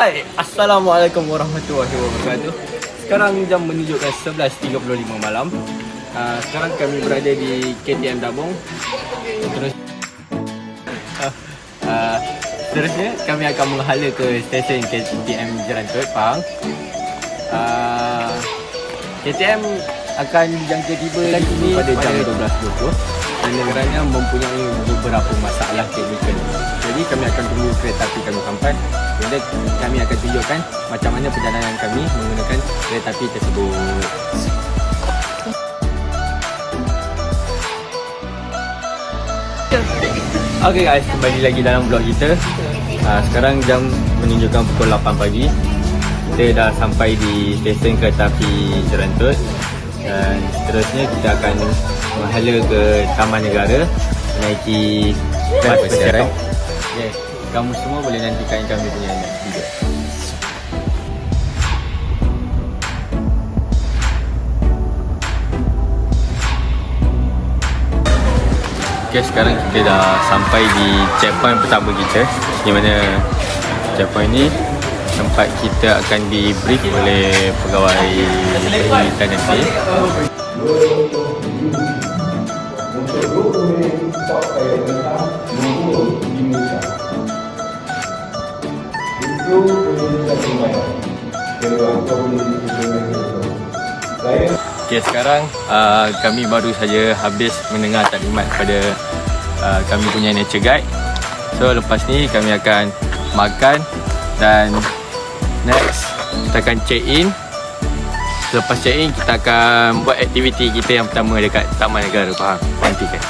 Hai, Assalamualaikum warahmatullahi wabarakatuh. Sekarang jam menunjukkan 11.35 malam. Uh, Sekarang kami berada di KTM Dabong Terus uh, uh, Seterusnya kami akan menghala ke stesen KTM Jerantut, Pahang. Uh, KTM akan jangka tiba di sini pada jam 12.20 dan negaranya mempunyai beberapa masalah teknikal. Jadi kami akan tunggu kereta api kami sampai. Kemudian kami akan tunjukkan macam mana perjalanan kami menggunakan kereta api tersebut. Okay guys, kembali lagi dalam vlog kita. Uh, sekarang jam menunjukkan pukul 8 pagi. Kita dah sampai di stesen kereta api Jerantut dan seterusnya kita akan menghala ke Taman Negara menaiki bas pesirang. Kamu semua boleh nantikan kami punya next video. Okay, sekarang kita dah sampai di checkpoint pertama kita di mana checkpoint ni tempat kita akan di brief oleh pegawai perkhidmatan nanti. Okay, sekarang uh, kami baru saja habis mendengar taklimat pada uh, kami punya nature guide. So lepas ni kami akan makan dan next kita akan check in. Selepas check in kita akan buat aktiviti kita yang pertama dekat Taman Negara Pahang. Nantikan.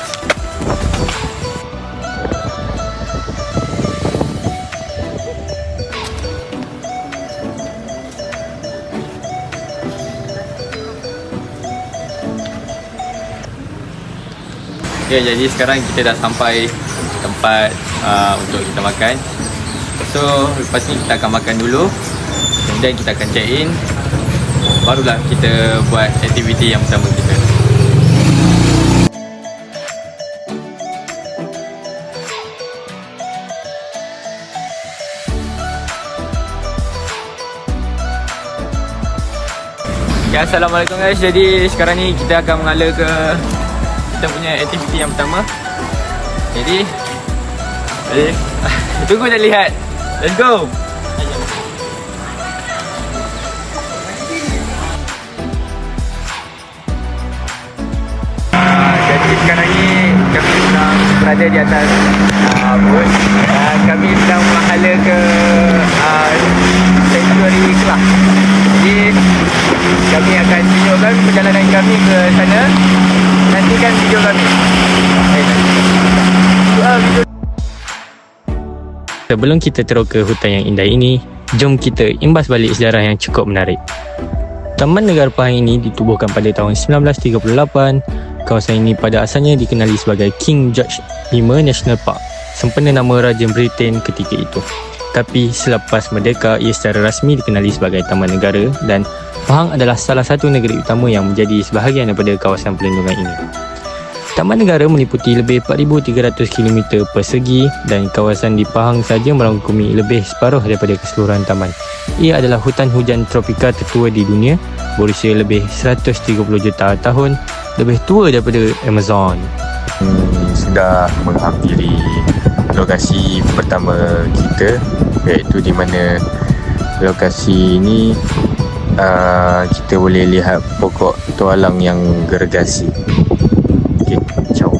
Okay, jadi sekarang kita dah sampai tempat uh, untuk kita makan. So, lepas ni kita akan makan dulu. Kemudian kita akan check in. Barulah kita buat aktiviti yang pertama kita. Okay, Assalamualaikum guys. Jadi sekarang ni kita akan mengala ke kita punya aktiviti yang pertama. Jadi Jadi Tunggu dan lihat Let's go Ah, berada di atas uh, boat dan kami sedang menghala ke uh, sanctuary Kelah. Jadi kami akan tunjukkan perjalanan kami ke sana. Nantikan video kami. Sebelum kita teruk ke hutan yang indah ini, jom kita imbas balik sejarah yang cukup menarik. Taman Negara Pahang ini ditubuhkan pada tahun 1938. Kawasan ini pada asalnya dikenali sebagai King George V National Park, sempena nama Raja Britain ketika itu. Tapi selepas merdeka, ia secara rasmi dikenali sebagai Taman Negara dan Pahang adalah salah satu negeri utama yang menjadi sebahagian daripada kawasan perlindungan ini. Taman negara meliputi lebih 4,300 km persegi dan kawasan di Pahang saja merangkumi lebih separuh daripada keseluruhan taman. Ia adalah hutan hujan tropika tertua di dunia, berusia lebih 130 juta tahun, lebih tua daripada Amazon. Sudah menghampiri lokasi pertama kita iaitu di mana lokasi ini uh, kita boleh lihat pokok tualang yang gergasi. Okey, ciao.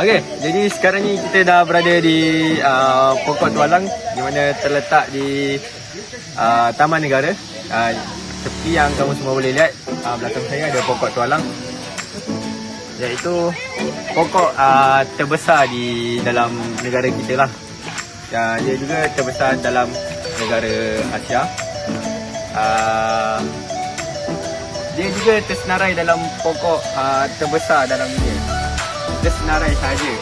Okey, jadi sekarang ni kita dah berada di uh, pokok tualang di mana terletak di uh, Taman Negara. Uh, seperti yang kamu semua boleh lihat, uh, belakang saya ada pokok tualang. Iaitu pokok uh, terbesar di dalam negara kita lah. Uh, dia juga terbesar dalam negara Asia. Uh, dia juga tersenarai dalam pokok uh, terbesar dalam dunia. Dia senarai saja.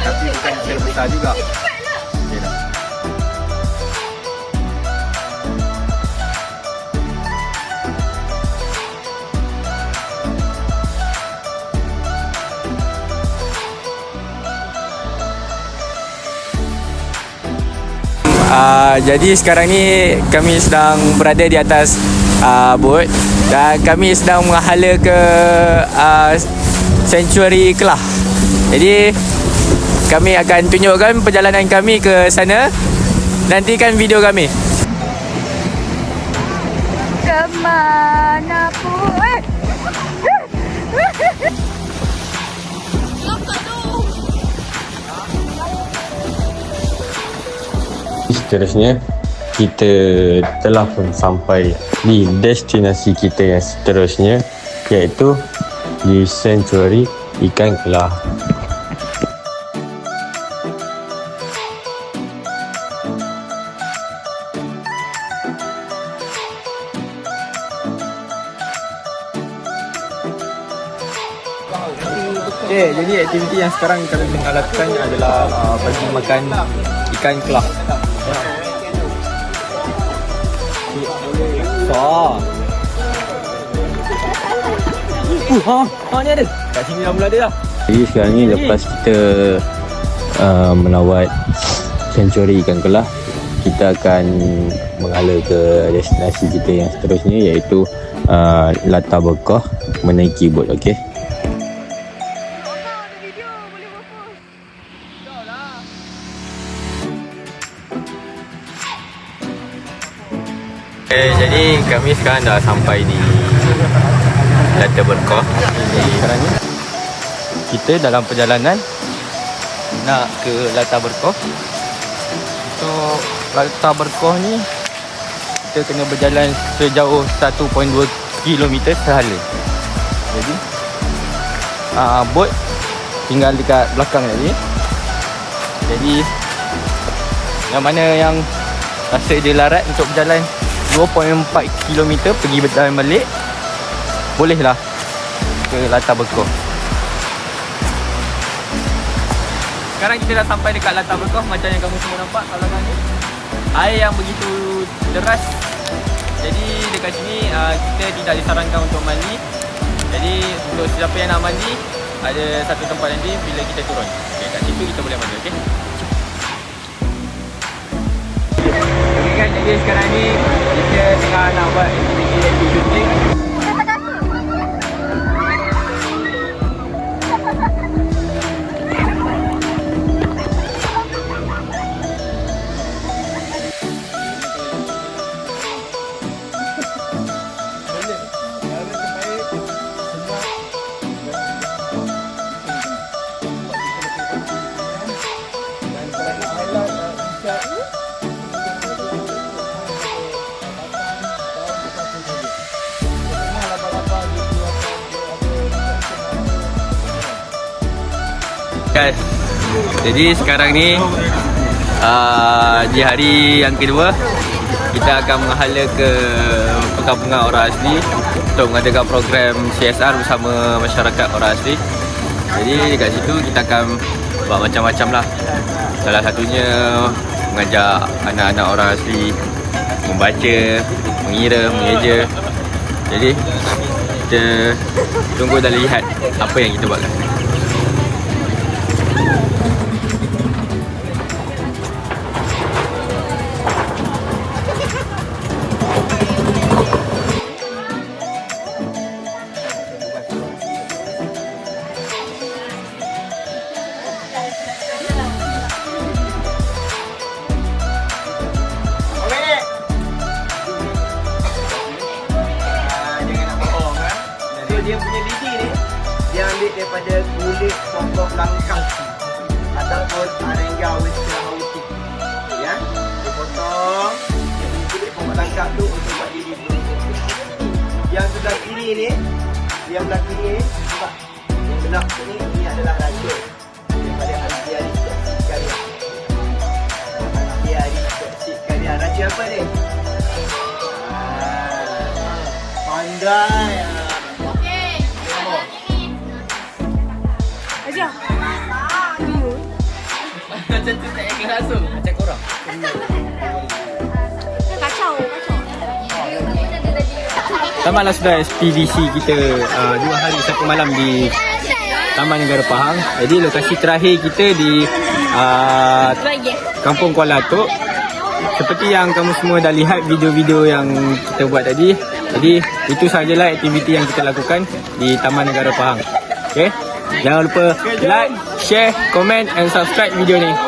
Tapi bukan terbesar juga. Uh, jadi sekarang ni kami sedang berada di atas uh, bot dan kami sedang menghala ke uh, Sanctuary Kelah. Jadi kami akan tunjukkan perjalanan kami ke sana. Nantikan video kami. Kemana pun Seterusnya kita telah pun sampai di destinasi kita yang seterusnya iaitu di Sanctuary Ikan Kelah. Okay, jadi aktiviti yang sekarang kami tengah lakukan adalah uh, bagi makan ikan kelak. So. Uh, ha, ha ni ada. Kat sini dah mula ada dah. Jadi sekarang ni lepas kita uh, melawat Sanctuary Ikan Kelah kita akan menghala ke destinasi kita yang seterusnya iaitu uh, Lata Berkah menaiki bot okey. Okay, jadi kami sekarang dah sampai di Lata Berkah. Jadi sekarang ni kita dalam perjalanan nak ke Lata Berkah. Untuk Lata Berkah ni kita kena berjalan sejauh 1.2 km sehala. Jadi uh, bot tinggal dekat belakang tadi. Jadi yang mana yang rasa dia larat untuk berjalan 2.4 km pergi berjalan balik. Bolehlah ke Latar Berkoh sekarang kita dah sampai dekat Latar Berkoh macam yang kamu semua nampak kalangan ni. Air yang begitu deras. Jadi dekat sini uh, kita tidak disarankan untuk mandi. Jadi untuk siapa yang nak mandi ada satu tempat nanti bila kita turun. Okay, kat situ kita boleh mandi Okay jadi sekarang ni kita tengah nak buat aktiviti shooting Guys, jadi sekarang ni uh, di hari yang kedua kita akan menghala ke perkampungan orang asli untuk mengadakan program CSR bersama masyarakat orang asli. Jadi dekat situ kita akan buat macam-macam lah. Salah satunya mengajak anak-anak orang asli membaca, mengira, mengeja. Jadi kita tunggu dan lihat apa yang kita buatkan. Kulit pokok langkang ataupun arengga western hauti. Ya, dia potong dia kulit pokok langkang tu untuk buat burung. Yang sebelah kiri ni, yang sebelah kiri ni, nampak? Yang belah ni, ini adalah racun daripada anti-aristotik karya. Anti-aristotik karya. Racun apa ni? Ah, Pandai. Tamatlah sudah ekspedisi kita uh, dua hari satu malam di Taman Negara Pahang. Jadi lokasi terakhir kita di uh. Kampung Kuala Atuk. seperti yang kamu semua dah lihat video-video yang kita buat tadi. Jadi itu sahajalah aktiviti yang kita lakukan di Taman Negara Pahang. Okay? Jangan lupa like, share, komen and subscribe video ni.